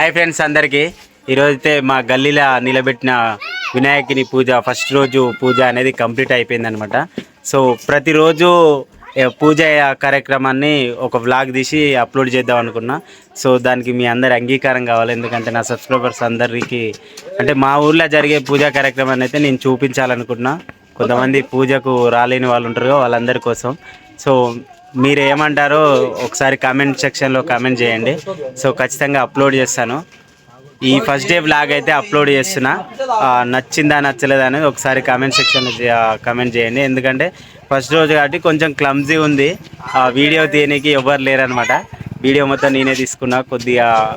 Hi friends అందరికీ. ఈరోజైతే మా గల్లీలో నిలబెట్టిన వినాయకుని పూజ ఫస్ట్ రోజు పూజ అనేది కంప్లీట్ అయిపోయిందనమాట. సో ప్రతిరోజు పూజ కార్యక్రమాన్ని ఒక వ్లాగ్ తీసి అప్లోడ్ చేద్దాం అనుకున్నా. సో దానికి మీ అందరి అంగీకారం కావాలి. ఎందుకంటే నా సబ్స్క్రైబర్స్ అందరికీ అంటే మా ఊర్లో జరిగే పూజా కార్యక్రమాన్ని అయితే నేను చూపించాలనుకున్నా. కొంతమంది పూజకు రాలేని వాళ్ళు ఉంటారు వాళ్ళందరి కోసం. సో మీరు ఏమంటారో ఒకసారి కామెంట్ సెక్షన్లో కామెంట్ చేయండి. సో ఖచ్చితంగా అప్లోడ్ చేస్తాను. ఈ ఫస్ట్ డే బ్లాగ్ అయితే అప్లోడ్ చేస్తున్నా. నచ్చిందా నచ్చలేదా అనేది ఒకసారి కామెంట్ సెక్షన్లో కామెంట్ చేయండి. ఎందుకంటే ఫస్ట్ రోజు కాబట్టి కొంచెం క్లమ్జీ ఉంది. ఆ వీడియో తీయడానికి ఎవరు లేరనమాట వీడియో మొత్తం నేనే తీసుకున్నా కొద్దిగా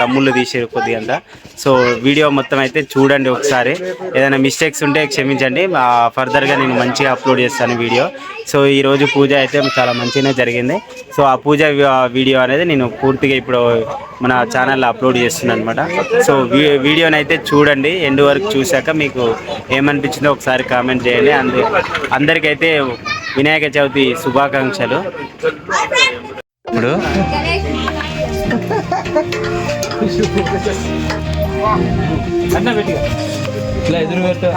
తమ్ముళ్ళు తీసారు కొద్దిగా అంతా సో వీడియో మొత్తం అయితే చూడండి ఒకసారి. ఏదైనా మిస్టేక్స్ ఉంటే క్షమించండి. ఫర్దర్గా నేను మంచిగా అప్లోడ్ చేస్తాను వీడియో. సో ఈరోజు పూజ అయితే చాలా మంచిగానే జరిగింది. సో ఆ పూజ ఆ వీడియో అనేది నేను పూర్తిగా ఇప్పుడు మన ఛానల్లో అప్లోడ్ చేస్తున్నాను అనమాట సో వీ- వీడియోని అయితే చూడండి. ఎండ్ వరకు చూశాక మీకు ఏమనిపించిందో ఒకసారి కామెంట్ చేయండి. అందు అందరికైతే వినాయక చవితి శుభాకాంక్షలు. ఇప్పుడు ఇట్లా ఎదురు పెట్టు.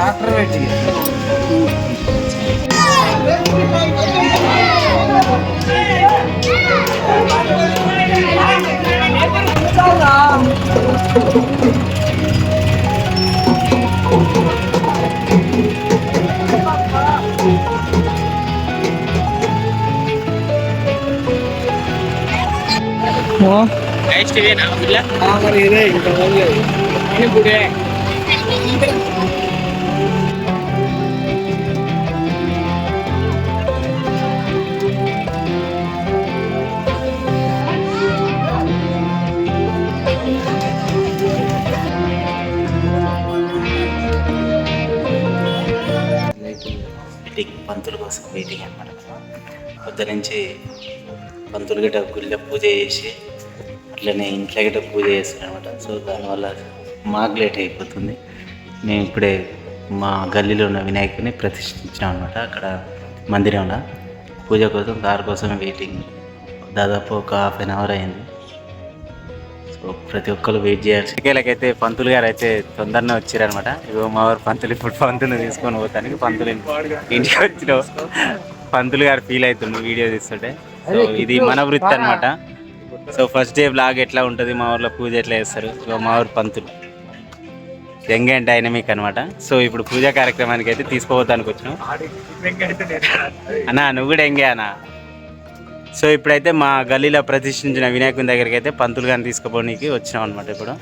మరి ఇదే ఇంకా ఇప్పుడే పంతుల కోసం మీటింగ్ అనమాట పొద్దు నుంచి పంతులు గిట్ట గుళ్ళ పూజ చేసి అట్లనే ఇంట్లో గిట్ట పూజ చేస్తారు అనమాట సో దానివల్ల మాకు లేట్ అయిపోతుంది. మేము ఇప్పుడే మా గల్లీలో ఉన్న వినాయకుని ప్రతిష్ఠించినాం అనమాట అక్కడ మందిరంలో. పూజ కోసం కార్ కోసం వెయిటింగ్. దాదాపు ఒక హాఫ్ అన్ అవర్ అయింది. సో ప్రతి ఒక్కరు వెయిట్ చేయాలి చికేలకైతే పంతులు గారు అయితే తొందరనే వచ్చారనమాట ఇగో మా వారు పంతులు ఇప్పుడు పంతులు తీసుకొని పోతానికి పంతులు ఇంటికి వచ్చిన పంతులు గారు ఫీల్ అవుతుండు వీడియో తీస్తుంటే. సో ఇది మన వృత్తి అనమాట సో ఫస్ట్ డే బ్లాగ్ ఎట్లా ఉంటుంది? మా ఊర్లో పూజ ఎట్లా చేస్తారు? మా ఊరు పంతులు. యంగ్ అండ్ డైనమిక్ అనమాట సో ఇప్పుడు పూజా కార్యక్రమానికి అయితే తీసుకోపోతానికి వచ్చినాం. అన్నా నువ్వు కూడా ఎంగే అన్నా. సో ఇప్పుడైతే మా గల్లీలో ప్రతిష్ఠించిన వినాయకుని దగ్గరికి అయితే పంతులు గారిని తీసుకుపోనీకి వచ్చినాం అనమాట ఇప్పుడు.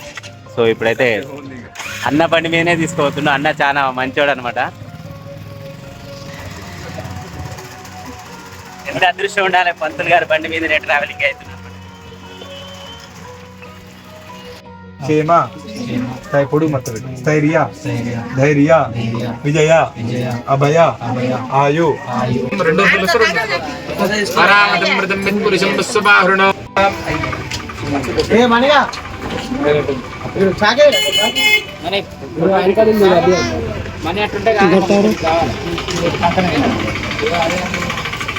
సో ఇప్పుడైతే అన్న బండి మీదనే తీసుకుపోతుండు. అన్న చాలా మంచోడు అనమాట ఇంత అదృష్టం ఉండాలి. పంతులు గారు బండి మీదనే ట్రావెలింగ్ అవుతున్నాను క్షేమ పొడు స్థైర్య ధైర్య విజయ అభయ ఆయు. రెండు మనీ అట్టుంటే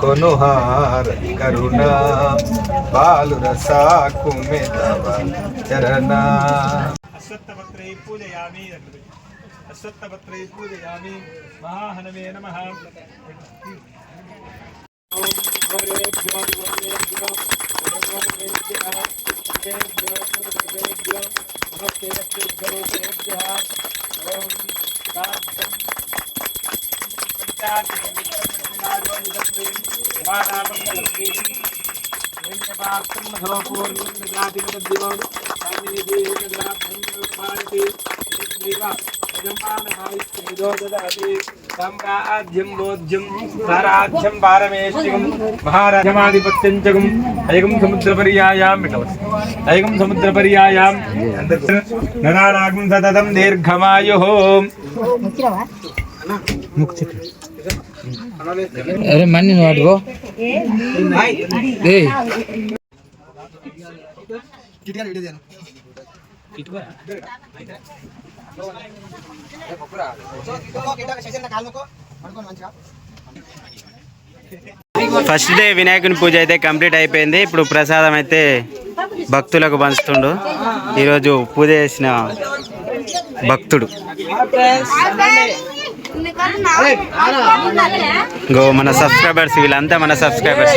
కొనుహార కరుణ బాలు రసాకు మే తవ చరణ అశ్వత్థపత్రై పూజయామి అశ్వత్థపత్రై పూజయామి మహాహనమే నమః సామ్రాజ్యం బోధ్యం महाराजमाधिपत्यञ्चगुम् ऐकं समुद्रपर्यायाम् ऐकं दीर्घमायुः అరే మన్ని ఏయ్. ఫస్ట్ డే వినాయకుని పూజ అయితే కంప్లీట్ అయిపోయింది. ఇప్పుడు ప్రసాదం అయితే భక్తులకు పంచుతుండు. ఈరోజు పూజ చేసిన భక్తుడు. గో మన సబ్స్క్రైబర్స్ వీళ్ళంతా మన సబ్స్క్రైబర్స్.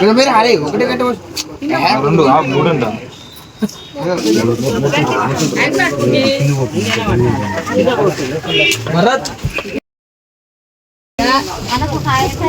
రెండు మూడు భరత్. Anak ko.